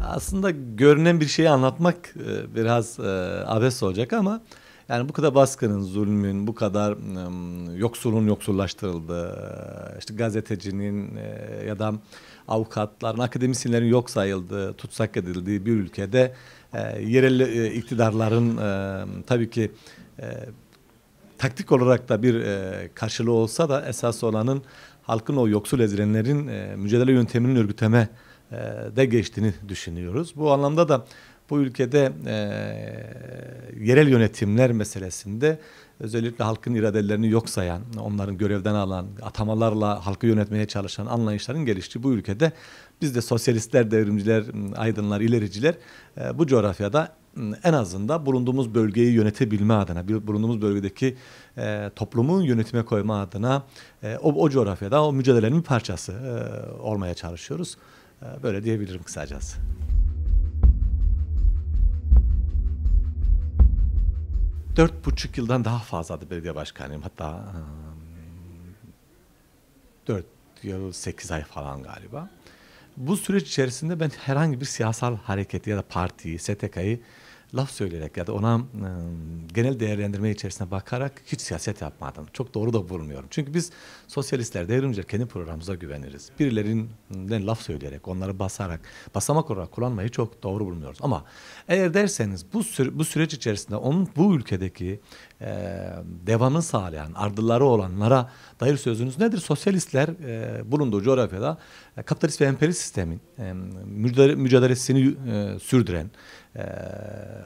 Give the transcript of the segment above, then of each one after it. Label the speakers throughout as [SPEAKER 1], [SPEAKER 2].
[SPEAKER 1] aslında görünen bir şeyi anlatmak e, biraz e, abes olacak ama yani bu kadar baskının, zulmün, bu kadar yoksulun yoksullaştırıldığı, işte gazetecinin e, ya da avukatların, akademisyenlerin yok sayıldığı, tutsak edildiği bir ülkede yerel iktidarların tabii ki taktik olarak da bir karşılığı olsa da esas olanın halkın o yoksul ezilenlerin mücadele yönteminin örgütleme e, de geçtiğini düşünüyoruz. Bu anlamda da bu ülkede e, yerel yönetimler meselesinde özellikle halkın iradelerini yok sayan, onların görevden alan, atamalarla halkı yönetmeye çalışan anlayışların geliştiği bu ülkede biz de sosyalistler, devrimciler, aydınlar, ilericiler e, bu coğrafyada en azından bulunduğumuz bölgeyi yönetebilme adına, bulunduğumuz bölgedeki e, toplumu yönetime koyma adına e, o, o coğrafyada o mücadelenin bir parçası e, olmaya çalışıyoruz. E, böyle diyebilirim kısacası. Dört buçuk yıldan daha fazladı belediye başkanıyım. Hatta dört yıl sekiz ay falan galiba. Bu süreç içerisinde ben herhangi bir siyasal hareketi ya da partiyi, STK'yı laf söyleyerek ya da ona genel değerlendirme içerisine bakarak hiç siyaset yapmadım. Çok doğru da bulmuyorum. Çünkü biz sosyalistler, devrimciler kendi programımıza güveniriz. Birilerinden laf söyleyerek, onları basarak, basamak olarak kullanmayı çok doğru bulmuyoruz. Ama eğer derseniz bu, süre, bu süreç içerisinde onun bu ülkedeki e, devamını sağlayan, ardılları olanlara dair sözünüz nedir? Sosyalistler e, bulunduğu coğrafyada e, kapitalist ve emperyalist sistemin e, mücadelesini e, sürdüren, e,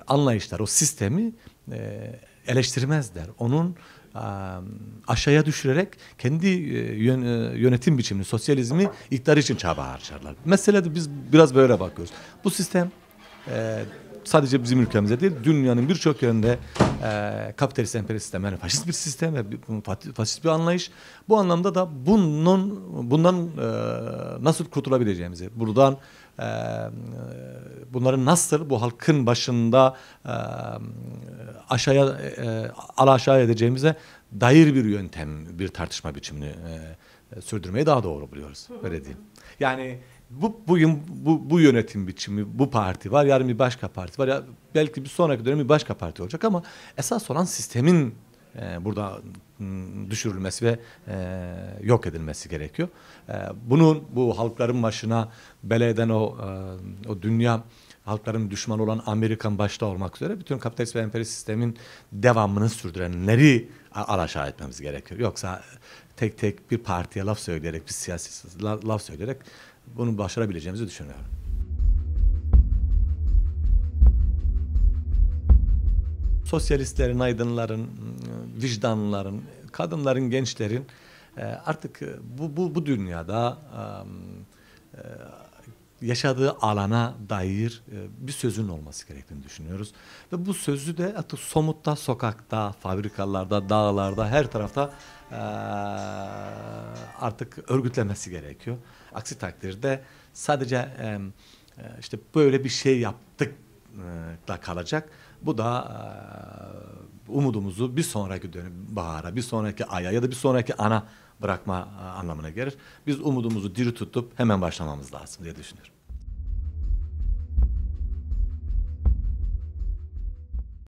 [SPEAKER 1] anlayışlar, o sistemi e, eleştirmezler. Onun e, aşağıya düşürerek kendi e, e, yönetim biçimini, sosyalizmi iktidar için çaba harcarlar. Mesela de biz biraz böyle bakıyoruz. Bu sistem sadece bizim ülkemizde değil, dünyanın birçok yerinde e, kapitalist emperyalist sistem yani faşist bir sistem ve faşist bir anlayış. Bu anlamda da bunun bundan e, nasıl kurtulabileceğimizi, buradan e, bunların nasıl bu halkın başında e, aşağıya e, ala aşağı edeceğimize dair bir yöntem, bir tartışma biçimini e, sürdürmeyi daha doğru buluyoruz. Öyle diyeyim. Yani bu bugün bu, bu yönetim biçimi, bu parti var, yarın bir başka parti var. Ya belki bir sonraki dönem bir başka parti olacak ama esas olan sistemin e, burada düşürülmesi ve e, yok edilmesi gerekiyor. E, bunun bu halkların başına beleden o e, o dünya halkların düşmanı olan Amerikan başta olmak üzere bütün kapitalist ve emperyalist sistemin devamını sürdürenleri alaşağı etmemiz gerekiyor. Yoksa tek tek bir partiye laf söyleyerek, bir siyasi laf söyleyerek bunu başarabileceğimizi düşünüyorum. Sosyalistlerin, aydınların, vicdanların, kadınların, gençlerin e, artık bu, bu, bu dünyada e, yaşadığı alana dair e, bir sözün olması gerektiğini düşünüyoruz. Ve bu sözü de artık somutta, sokakta, fabrikalarda, dağlarda, her tarafta artık örgütlemesi gerekiyor. Aksi takdirde sadece işte böyle bir şey yaptık da kalacak. Bu da umudumuzu bir sonraki dönem bahara, bir sonraki aya ya da bir sonraki ana bırakma anlamına gelir. Biz umudumuzu diri tutup hemen başlamamız lazım diye düşünüyorum.